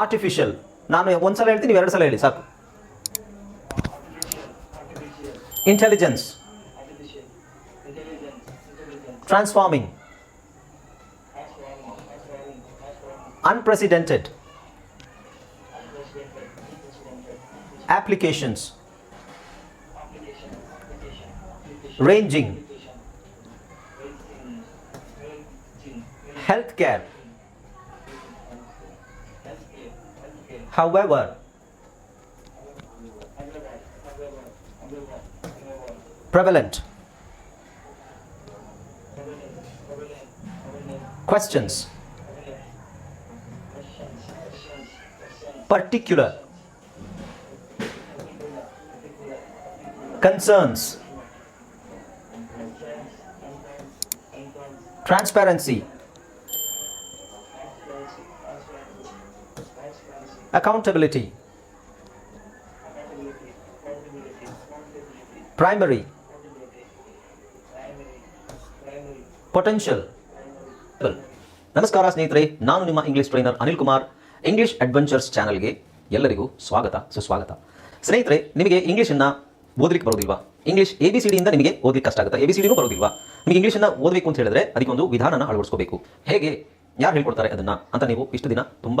Artificial ನಾನು ಒಂದು ಸಲ ಹೇಳ್ತೀನಿ ಎರಡು ಸಲ ಹೇಳಿ, ಸಾಕು. Intelligence transforming unprecedented. Applications. Ranging. Healthcare. However prevalent questions particular concerns transparency accountability. Primary. Potential. ನಮಸ್ಕಾರ ಸ್ನೇಹಿತರೆ ನಾನು ನಿಮ್ಮ English trainer Anil Kumar English adventures ಚಾನಲ್ಗೆ ಎಲ್ಲರಿಗೂ ಸ್ವಾಗತ, ಸುಸ್ವಾಗತ. ಸ್ನೇಹಿತರೆ ನಿಮಗೆ ಇಂಗ್ಲೀಷನ್ನು ಓದಲಿಕ್ಕೆ ಬರೋದಿಲ್ವಾ? ಇಂಗ್ಲಿಷ್ ಎ ಬಿ ಸಿ ಡಿಯಿಂದ ನಿಮಗೆ ಓದಲಿಕ್ಕೆ ಕಷ್ಟ ಆಗುತ್ತೆ. ಎ ಬಿ ಸಿ ಡಿಗೂ ಬರೋದಿಲ್ವಾ? ನಿಮಗೆ ಇಂಗ್ಲೀಷನ್ನು ಓದಬೇಕು ಅಂತ ಹೇಳಿದ್ರೆ ಅದಕ್ಕೊಂದು ವಿಧಾನನ ಅಳವಡಿಸ್ಕೋಬೇಕು. ಹೇಗೆ? ಯಾರು ಹೇಳ್ಕೊಡ್ತಾರೆ ಅದನ್ನ ಅಂತ ನೀವು ಇಷ್ಟು ದಿನ ತುಂಬ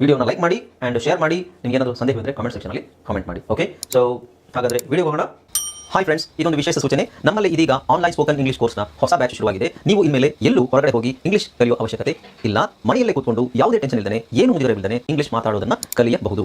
ವಿಡಿಯೋನ ಲೈಕ್ ಮಾಡಿ ಆ್ಯಂಡ್ ಶೇರ್ ಮಾಡಿ. ನಿಮ್ಗೆ ಏನಾದರೂ ಸಂದೇಹ ಇದ್ದರೆ ಕಮೆಂಟ್ ಸೆಕ್ಷನಲ್ಲಿ ಕಾಮೆಂಟ್ ಮಾಡಿ ಓಕೆ ಸೊ ಹಾಗಾದರೆ ವಿಡಿಯೋ ಹೋಗೋಣ. ಹಾಯ್ ಫ್ರೆಂಡ್ಸ್ ಇದೊಂದು ವಿಶೇಷ ಸೂಚನೆ. ನಮ್ಮಲ್ಲಿ ಇದೀಗ ಆನ್ಲೈನ್ ಸ್ಪೋಕನ್ ಇಂಗ್ಲಿಷ್ ಕೋರ್ಸ್ನ ಹೊಸ ಬ್ಯಾಚ್ ಶುರುವಾಗಿದೆ. ನೀವು ಇನ್ಮೇಲೆ ಎಲ್ಲೂ ಹೊರಗಡೆ ಹೋಗಿ ಇಂಗ್ಲಿಷ್ ಕಲಿಯುವ ಅವಶ್ಯಕತೆ ಇಲ್ಲ. ಮನೆಯಲ್ಲೇ ಕೂತ್ಕೊಂಡು ಯಾವುದೇ ಟೆನ್ಷನ್ ಇಲ್ಲದೆ ಏನು ಮುಗಿದರೆ ಇಲ್ಲದೆ ಇಂಗ್ಲಿಷ್ ಮಾತಾಡೋದನ್ನು ಕಲಿಯಬಹುದು.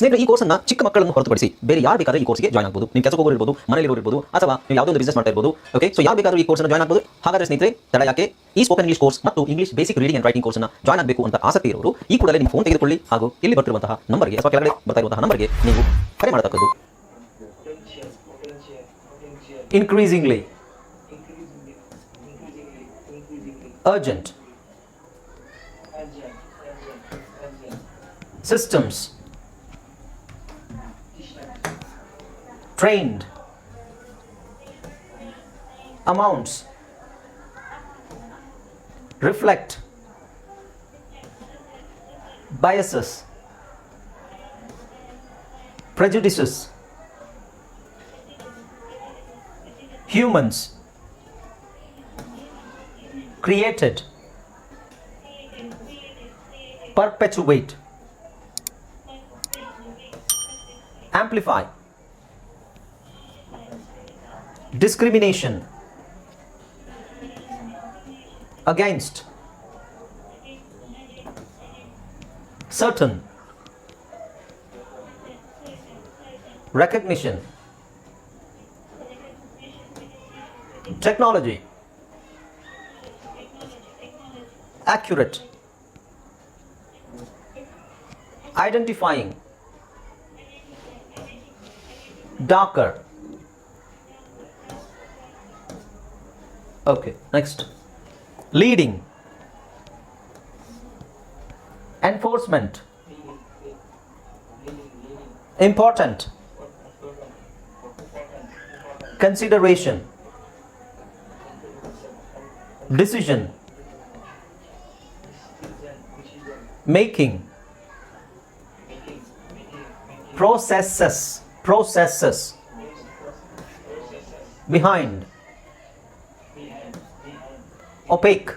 ಸ್ನೇಹಿತರೆ, ಈ ಕೋರ್ಸನ್ನ ಚಿಕ್ಕ ಮಕ್ಕಳನ್ನು ಹೊರತುಪಡಿಸಿ ಬೇರೆ ಯಾರು ಬೇಕಾದ್ರೆ ಈ ಕೋರ್ಸ್ಗೆ ಜಾಯ್ನ್ ಆಗಬಹುದು ನೀವು ಕೆಲಸ ಹೋಗೋರು ಇರ್ಬೋದು ಮನೇಲಿ ಇರ್ಬೋದು, ಅಥವಾ ನೀವು ಯಾವುದೋ ಒಂದು ಬಿಸ್ನೆಸ್ ಮಾಡ್ತಾ ಇರ್ಬೋದು ಓಕೆ ಸೊ ಯಾರು ಬೇಕಾದ್ರೂ ಈ ಕೋರ್ಸ್ ಜಾಯ್ನ್ ಆಗಬಹುದು ಹಾಗಾದ್ರೆ ಸ್ನೇಹಿತರೆ, ತಡ ಯಾಕೆ? ಈ ಸ್ಪೋಕನ್ ಇಂಗ್ಲಿಷ್ ಕೋರ್ಸ್ ಮತ್ತು English basic reading and writing ಕೋರ್ಸ್ನ ಜಾಯ್ನ್ ಆಗಬೇಕು ಅಂತ ಆಸಕ್ತಿ ಇರೋರು, ಈ ಕೂಡಲೇ ನಿಮ್ಮ ಫೋನ್ ತೆಗೆದುಕೊಳ್ಳಿ ಹಾಗೂ ಇಲ್ಲಿ ಬರ್ತಿರುವಂತಹ ನಂಬರ್ಗೆ ಅಥವಾ ಕೆಳಗಡೆ ಬರ್ತಾ ಇರುವಂತಹ ನಂಬರ್ಗೆ ನೀವು ಕರೆ ಮಾಡತಕ್ಕದ್ದು. Increasingly urgent systems. Trained amounts reflect biases prejudices humans created perpetuate amplify discrimination against certain recognition technology accurate identifying darker okay next. Leading. Enforcement. Important. Consideration. Decision. Making. Processes. Processes. Behind opaque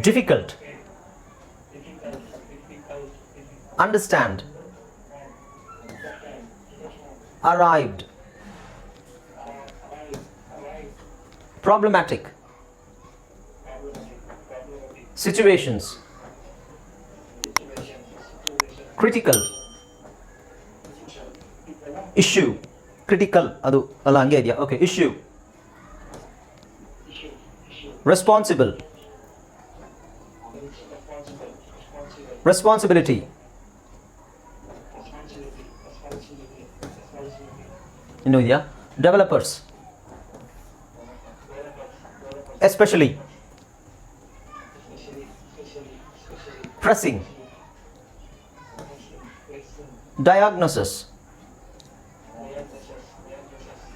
difficult understand arrived problematic situations critical issue critical ಅದು ಅಲ್ಲ ಹಂಗೆ ಇದೆಯಾ okay issue Responsible. Responsibility. You know, yeah. Developers. Especially. Pressing. Diagnosis.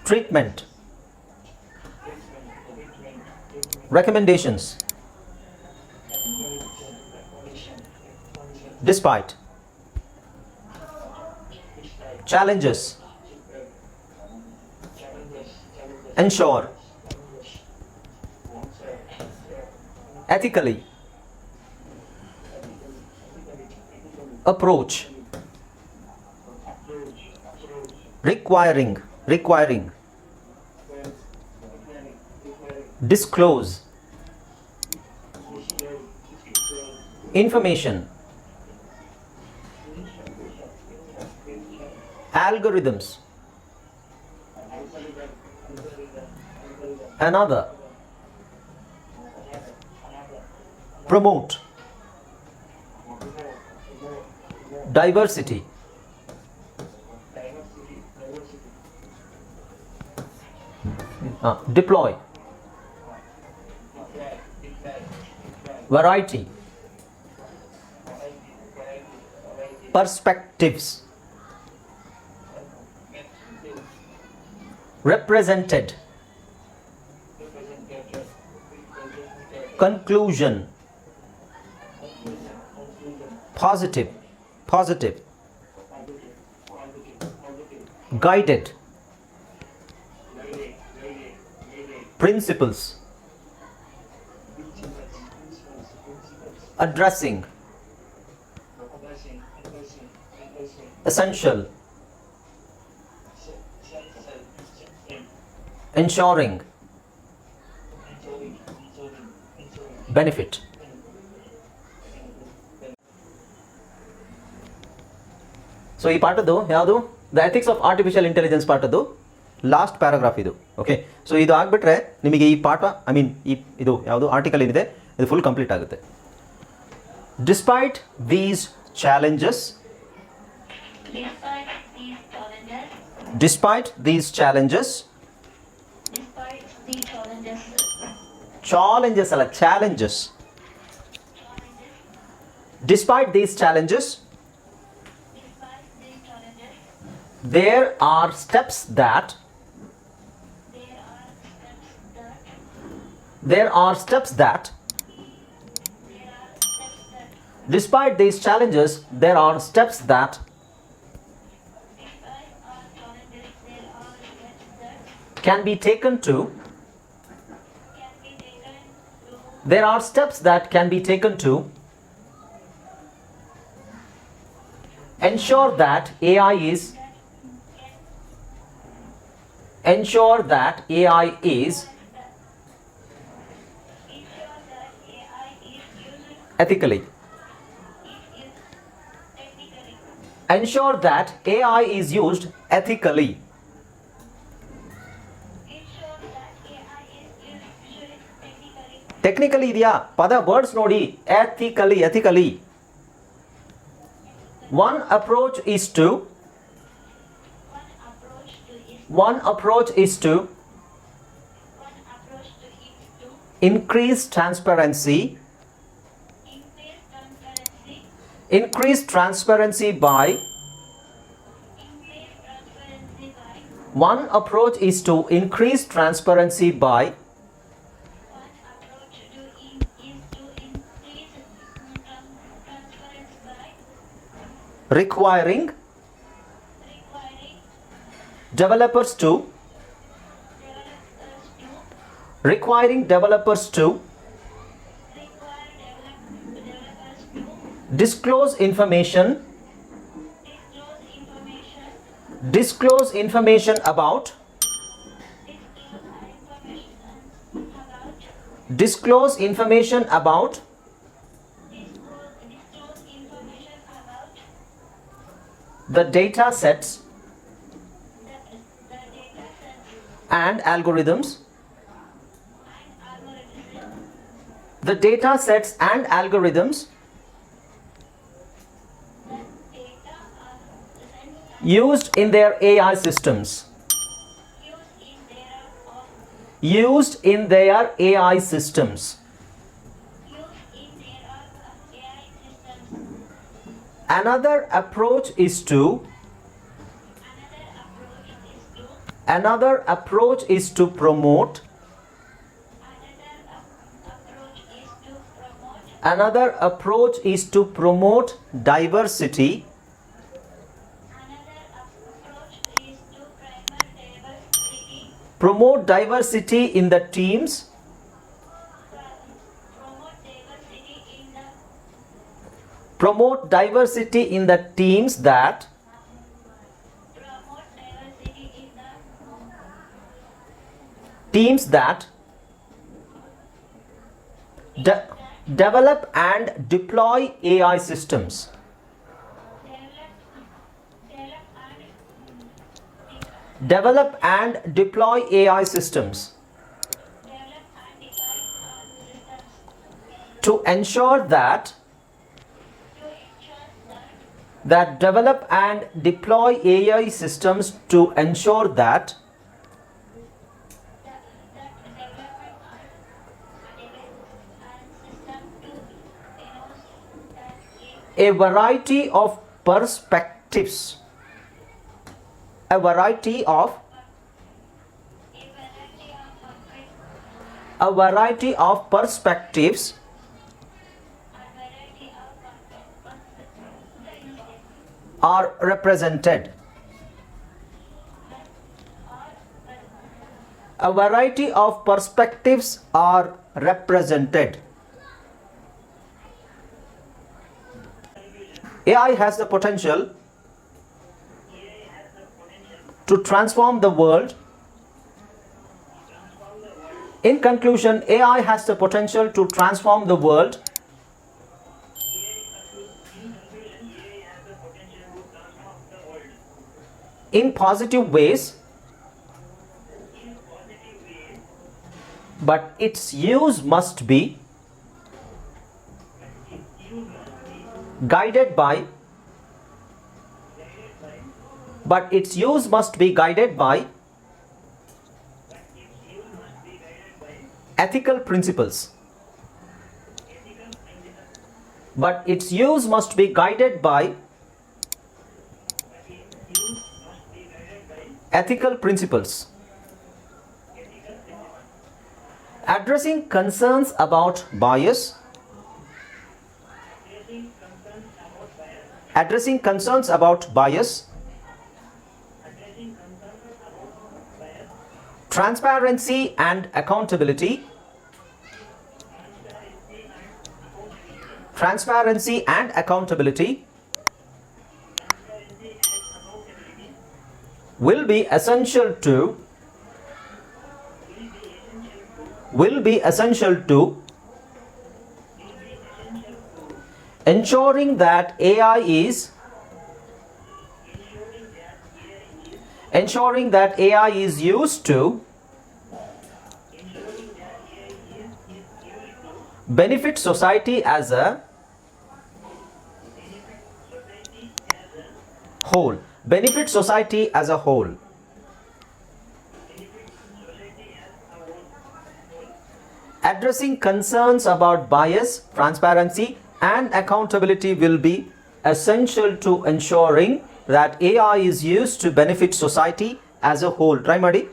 Treatment. Recommendations. Despite. Challenges. Ensure. Ethically. Approach. Requiring. Requiring disclose information algorithms another promote diversity. Uh, deploy variety perspectives represented conclusion positive positive guided principles addressing. Essential. Ensuring. Benefit. So ಈ ಪಾಠದ್ದು ಯಾವುದು? The ethics of artificial intelligence ಪಾಠದ್ದು. Last paragraph ಇದು. Okay so ಇದು ಆಗಿಬಿಟ್ರೆ ನಿಮಗೆ ಈ ಪಾಠ I mean ಈ, ಇದು ಯಾವುದು? ಆರ್ಟಿಕಲ್ ಏನಿದೆ? ಇದು ಫುಲ್ ಕಂಪ್ಲೀಟ್ ಆಗುತ್ತೆ. Despite these challenges, despite these challenges, despite challenges, despite the challenges, challenges are challenges. Despite these challenges, there are steps that. there are steps that Despite these challenges, there are steps that can be taken to. There are steps that can be taken to ensure that AI is ensure that AI is ethically ensure that AI is used ethically. ensure that AI is used technically technically ಇದೆಯಾ ಪದ words ನೋಡಿ ethically ethically one approach is to one approach to is one approach is to one approach to is to increase transparency increase transparency by one approach is to increase transparency by requiring developers to requiring developers to disclose information. Disclose information about. Disclose information about. The data sets. And algorithms, the data sets and algorithms the data are sent used in their AI systems. used in their AI systems. Another approach is to another approach is to promote another approach is to promote diversity another approach is to promote diversity promote diversity in the teams. Promote diversity in the teams that teams that de- develop and deploy AI systems develop and deploy AI systems to ensure that that develop and deploy AI systems to ensure that a variety of perspectives a variety of a variety of perspectives. Are represented. A variety of perspectives are represented. AI has the potential to transform the world. In conclusion, AI has the potential to transform the world in positive ways, but its use must be guided by but its use must be guided by ethical principles. But its use must be guided by ethical principles. Addressing concerns about bias. Addressing concerns about bias transparency and accountability. Transparency and accountability. Will be essential to will be essential to ensuring that AI is ensuring that AI is used to benefit society as a whole. Benefit society as a whole. Addressing concerns about bias transparency and accountability will be essential to ensuring that AI is used to benefit society as a whole. Try Madi.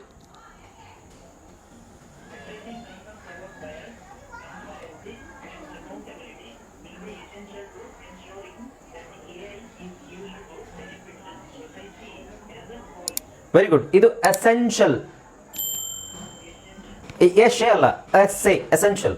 Very good ಇದು essential S ಅಲ್ಲ S essential